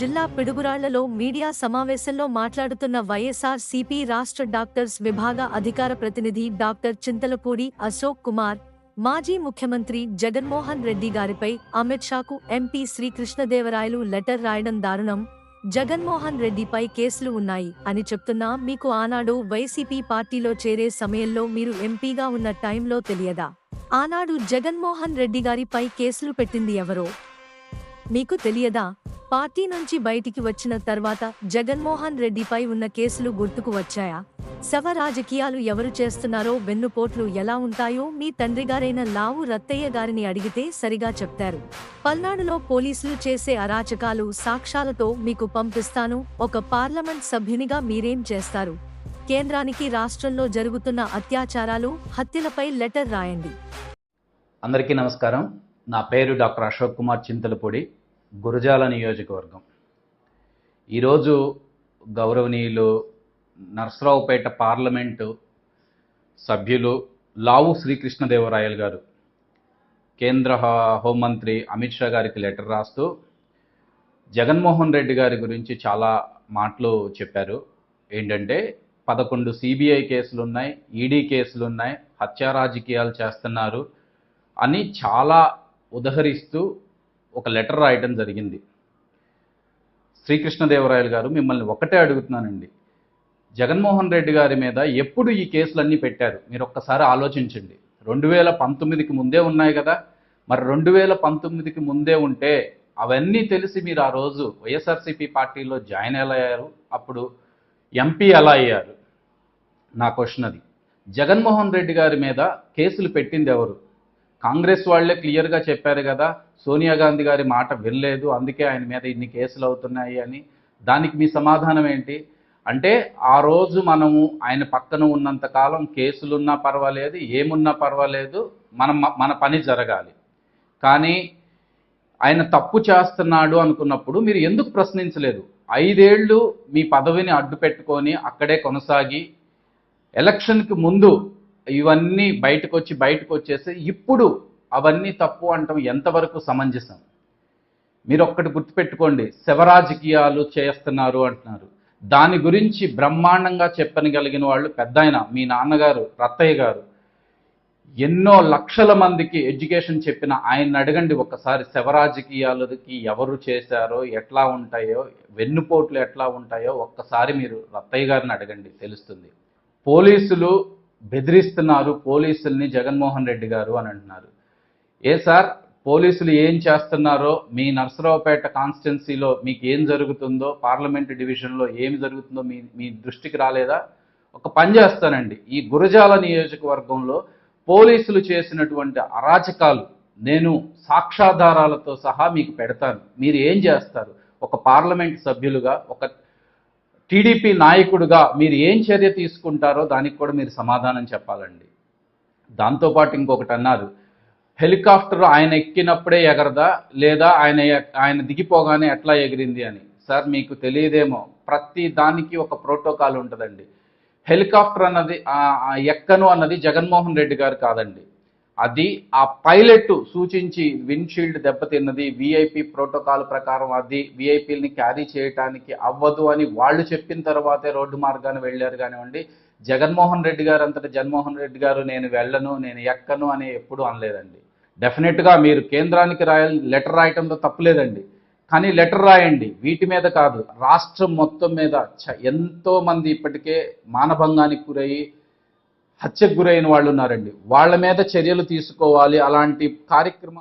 జిల్లా పిడుగురాళ్ళలో మీడియా సమావేశంలో మాట్లాడుతున్న వైఎస్ఆర్ సిపి రాష్ట్ర డాక్టర్స్ విభాగ అధికార ప్రతినిధి డాక్టర్ చింతలపూడి అశోక్ కుమార్ మాజీ ముఖ్యమంత్రి జగన్మోహన్ రెడ్డి గారిపై అమిత్ షాకు ఎంపీ శ్రీకృష్ణదేవరాయలు లెటర్ రాయడం దారుణం. జగన్మోహన్ రెడ్డిపై కేసులు ఉన్నాయి అని చెప్తున్నా మీకు ఆనాడు వైసీపీ పార్టీలో చేరే సమయంలో మీరు ఎంపీగా ఉన్న టైంలో తెలియదా? ఆనాడు జగన్మోహన్ రెడ్డి గారిపై కేసులు పెట్టింది ఎవరో? మీకు తెలియదా? పార్టీ నుంచి బయటికి వచ్చిన తర్వాత జగన్మోహన్ రెడ్డిపై ఉన్న కేసులు గుర్తుకు వచ్చాయా? శవ రాజకీయాలు ఎవరు చేస్తున్నారో వెన్నుపోట్లు ఎలా ఉంటాయో మీ తండ్రిగారైన లావు రత్తయ్య గారిని అడిగితే సరిగా చెప్తారు. పల్నాడులో పోలీసులు చేసే అరాచకాలు సాక్ష్యాలతో మీకు పంపిస్తాను. ఒక పార్లమెంట్ సభ్యునిగా మీరేం చేస్తారు? కేంద్రానికి రాష్ట్రంలో జరుగుతున్న అత్యాచారాలు హత్యలపై లెటర్ రాయండి. అందరికీ నమస్కారం. నా పేరు డాక్టర్ అశోక్ కుమార్ చింతలపూడి. గురజాల నియోజకవర్గం. ఈరోజు గౌరవనీయులు నర్సరావుపేట పార్లమెంటు సభ్యులు లావు శ్రీకృష్ణదేవరాయలు గారు కేంద్ర హోంమంత్రి అమిత్ షా గారికి లెటర్ రాస్తూ జగన్మోహన్ రెడ్డి గారి గురించి చాలా మాటలు చెప్పారు. ఏంటంటే పదకొండు సిబిఐ కేసులు ఉన్నాయి ఈడీ కేసులు ఉన్నాయి హత్యా రాజకీయాలు చేస్తున్నారు అని చాలా ఉదహరిస్తూ ఒక లెటర్ రాయడం జరిగింది. శ్రీకృష్ణదేవరాయలు గారు మిమ్మల్ని ఒకటే అడుగుతున్నానండి. జగన్మోహన్ రెడ్డి గారి మీద ఎప్పుడు ఈ కేసులన్నీ పెట్టారు? మీరు ఒక్కసారి ఆలోచించండి. రెండు వేల పంతొమ్మిదికి ముందే ఉన్నాయి కదా. మరి రెండు వేల పంతొమ్మిదికి ముందే ఉంటే అవన్నీ తెలిసి మీరు ఆ రోజు వైఎస్ఆర్సీపీ పార్టీలో జాయిన్ ఎలా అయ్యారు. అప్పుడు ఎంపీ ఎలా అయ్యారు? నా క్వశ్చన్ అది. జగన్మోహన్ రెడ్డి గారి మీద కేసులు పెట్టింది ఎవరు? కాంగ్రెస్ వాళ్ళే క్లియర్గా చెప్పారు కదా సోనియా గాంధీ గారి మాట వినలేదు అందుకే ఆయన మీద ఇన్ని కేసులు అవుతున్నాయి అని. దానికి మీ సమాధానం ఏంటి? అంటే ఆ రోజు మనము ఆయన పక్కన ఉన్నంత కాలం కేసులున్నా పర్వాలేదు ఏమున్నా పర్వాలేదు మనం మన పని జరగాలి. కానీ ఆయన తప్పు చేస్తున్నాడు అనుకున్నప్పుడు మీరు ఎందుకు ప్రశ్నించలేదు? ఐదేళ్ళు మీ పదవిని అడ్డు పెట్టుకొని అక్కడే కొనసాగి ఎలక్షన్కి ముందు ఇవన్నీ బయటకు వచ్చి బయటకు వచ్చేసి ఇప్పుడు అవన్నీ తప్పు అంటాం ఎంతవరకు సమంజసం? మీరు ఒక్కటి గుర్తుపెట్టుకోండి శవరాజకీయాలు చేస్తున్నారు అంటున్నారు. దాని గురించి బ్రహ్మాండంగా చెప్పనగలిగిన వాళ్ళు పెద్ద ఆయన మీ నాన్నగారు రత్తయ్య గారు. ఎన్నో లక్షల మందికి ఎడ్యుకేషన్ చెప్పిన ఆయన అడగండి ఒక్కసారి శవరాజకీయాలకి ఎవరు చేశారో ఎట్లా ఉంటాయో వెన్నుపోట్లు ఎట్లా ఉంటాయో ఒక్కసారి మీరు రత్తయ్య గారిని అడగండి తెలుస్తుంది. పోలీసులు బెదిరిస్తున్నారు పోలీసుల్ని జగన్మోహన్ రెడ్డి గారు అని అంటున్నారు. ఏ సార్ పోలీసులు ఏం చేస్తున్నారో మీ నర్సరావుపేట కాన్స్టిట్యున్సీలో మీకు ఏం జరుగుతుందో పార్లమెంట్ డివిజన్లో ఏమి జరుగుతుందో మీ మీ దృష్టికి రాలేదా? ఒక పని చేస్తానండి. ఈ గురజాల నియోజకవర్గంలో పోలీసులు చేసినటువంటి అరాచకాలు నేను సాక్షాధారాలతో సహా మీకు పెడతాను. మీరు ఏం చేస్తారు? ఒక పార్లమెంట్ సభ్యులుగా ఒక టీడీపీ నాయకుడుగా మీరు ఏం చర్య తీసుకుంటారో దానికి కూడా మీరు సమాధానం చెప్పాలండి. దాంతోపాటు ఇంకొకటి అన్నారు హెలికాప్టర్ ఆయన ఎక్కినప్పుడే ఎగరదా? లేదా ఆయన ఆయన దిగిపోగానే ఎట్లా ఎగిరింది అని? సార్ మీకు తెలియదేమో. ప్రతి దానికి ఒక ప్రోటోకాల్ ఉంటుందండి. హెలికాప్టర్ అన్నది ఎక్కను అన్నది జగన్మోహన్ రెడ్డి గారు కాదండి. అది ఆ పైలట్ సూచించి విండ్షీల్డ్ దెబ్బతిన్నది విఐపి ప్రోటోకాల్ ప్రకారం అది విఐపీలని క్యారీ చేయటానికి అవ్వదు అని వాళ్ళు చెప్పిన తర్వాతే రోడ్డు మార్గాన్ని వెళ్ళారు కానివ్వండి. జగన్మోహన్ రెడ్డి గారు అంతటా జగన్మోహన్ రెడ్డి గారు నేను వెళ్ళను నేను ఎక్కను అని ఎప్పుడూ అనలేదండి. డెఫినెట్గా మీరు కేంద్రానికి రాయాలి లెటర్ రాయటంలో తప్పులేదండి కానీ లెటర్ రాయండి వీటి మీద కాదు. రాష్ట్రం మొత్తం మీద చ- ఇప్పటికే మానభంగానికి గురయ్యి హత్యకు గురైన వాళ్ళు ఉన్నారండి వాళ్ళ మీద చర్యలు తీసుకోవాలి. అలాంటి కార్యక్రమం